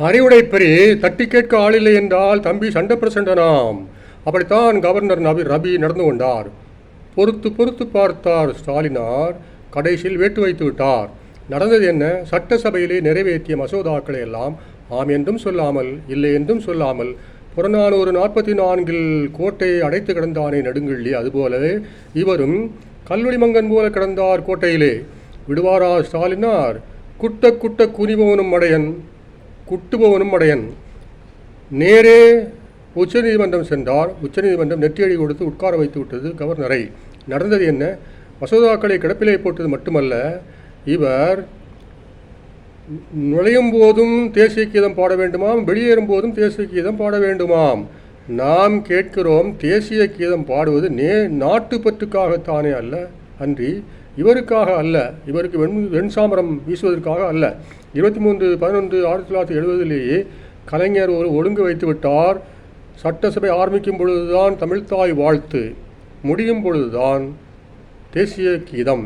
அறிவுடைப்பெரி தட்டி கேட்க ஆளில்லை என்றால் தம்பி சண்டை பிரசண்டனாம். அப்படித்தான் கவர்னர் நபி ரபி நடந்து கொண்டார். பொறுத்து பொறுத்து பார்த்தார் ஸ்டாலினார். கடைசியில் வேட்டு வைத்து விட்டார். நடந்தது என்ன? சட்டசபையிலே நிறைவேற்றிய மசோதாக்களை எல்லாம் ஆம் என்றும் சொல்லாமல் இல்லை என்றும் சொல்லாமல் புறநானூறு நாற்பத்தி நான்கில் கோட்டையை அடைத்து கிடந்தானே நெடுங்கள்ளி. அதுபோலவே இவரும் கல்வெளி மங்கன் போல கிடந்தார் கோட்டையிலே. விடுவாரா ஸ்டாலினார்? குட்ட குட்ட குனிபவனும் மடையன் குட்டுபவனும் அடையன் நேரே உச்சநீதிமன்றம் சென்றார். உச்சநீதிமன்றம் நெற்றியடி கொடுத்து உட்கார வைத்து விட்டது கவர்னரை. நடந்தது என்ன? மசோதாக்களை கிடப்பிலே போட்டது மட்டுமல்ல இவர் நுழையும் போதும் தேசிய கீதம் பாட வேண்டுமாம் வெளியேறும் போதும் தேசிய கீதம் பாட வேண்டுமாம். நாம் கேட்கிறோம் தேசிய கீதம் பாடுவது நே நாட்டுப்பற்றுக்காகத்தானே அல்ல அன்றி இவருக்காக அல்ல இவருக்கு வெண் வெண்சாமரம் வீசுவதற்காக அல்ல. இருபத்தி மூன்று பதினொன்று ஆயிரத்தி தொள்ளாயிரத்தி எழுபதிலேயே கலைஞர் ஒரு ஒழுங்கு வைத்துவிட்டார் சட்டசபை ஆரம்பிக்கும் பொழுதுதான் தமிழ்த்தாய் வாழ்த்து முடியும் பொழுதுதான் தேசிய கீதம்.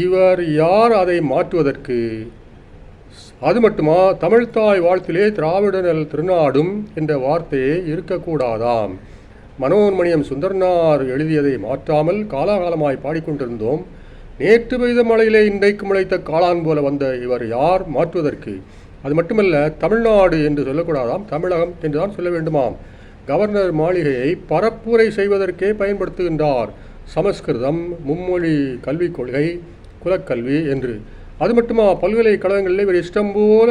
இவர் யார் அதை மாற்றுவதற்கு? அது மட்டுமா தமிழ்த்தாய் வாழ்த்திலே திராவிடனல் திருநாடும் என்ற வார்த்தையே இருக்கக்கூடாதாம். மனோன்மணியம் சுந்தரனார் எழுதியதை மாற்றாமல் காலாகாலமாய் பாடிக்கொண்டிருந்தோம். நேற்று பெய்த மழையிலே இன்றைக்கு முளைத்த காளான் போல வந்த இவர் யார் மாற்றுவதற்கு? அது மட்டுமல்ல தமிழ்நாடு என்று சொல்லக்கூடாதாம்? தமிழகம் என்றுதான் சொல்ல வேண்டுமாம். கவர்னர் மாளிகையை பரப்புரை செய்வதற்கே பயன்படுத்துகின்றார். சமஸ்கிருதம் மும்மொழி கல்விக் கொள்கை குலக்கல்வி என்று. அது மட்டுமா? பல்கலைக்கழகங்களில் இவர் இஷ்டம் போல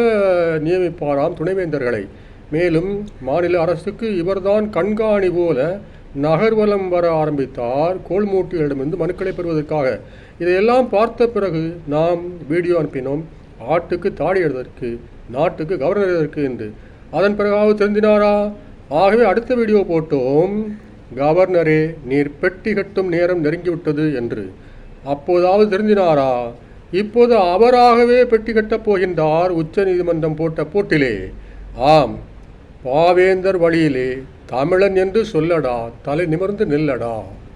நியமிப்பாராம் துணைவேந்தர்களை. மேலும் மாநில அரசுக்கு இவர்தான் கண்காணி போல நகர்வலம் வர ஆரம்பித்தார் கோல்மூட்டிகளிடமிருந்து மனுக்களை பெறுவதற்காக. இதையெல்லாம் பார்த்த பிறகு நாம் வீடியோ அனுப்பினோம். ஆட்டுக்கு தாடி எழுதற்கு நாட்டுக்கு கவர்னர் எதற்கு என்று. அதன் பிறகாவது தெரிந்தினாரா? ஆகவே அடுத்த வீடியோ போட்டோம். கவர்னரே நீர் பெட்டி கட்டும் நேரம் நெருங்கிவிட்டது என்று. அப்போதாவது தெரிந்தினாரா? இப்போது அவராகவே பெட்டி கட்டப் போகின்றார் உச்ச நீதிமன்றம் போட்ட போட்டிலே. ஆம் பாவேந்தர் வழியிலே தமிழன் என்று சொல்லடா தலை நிமிர்ந்து நில்லடா.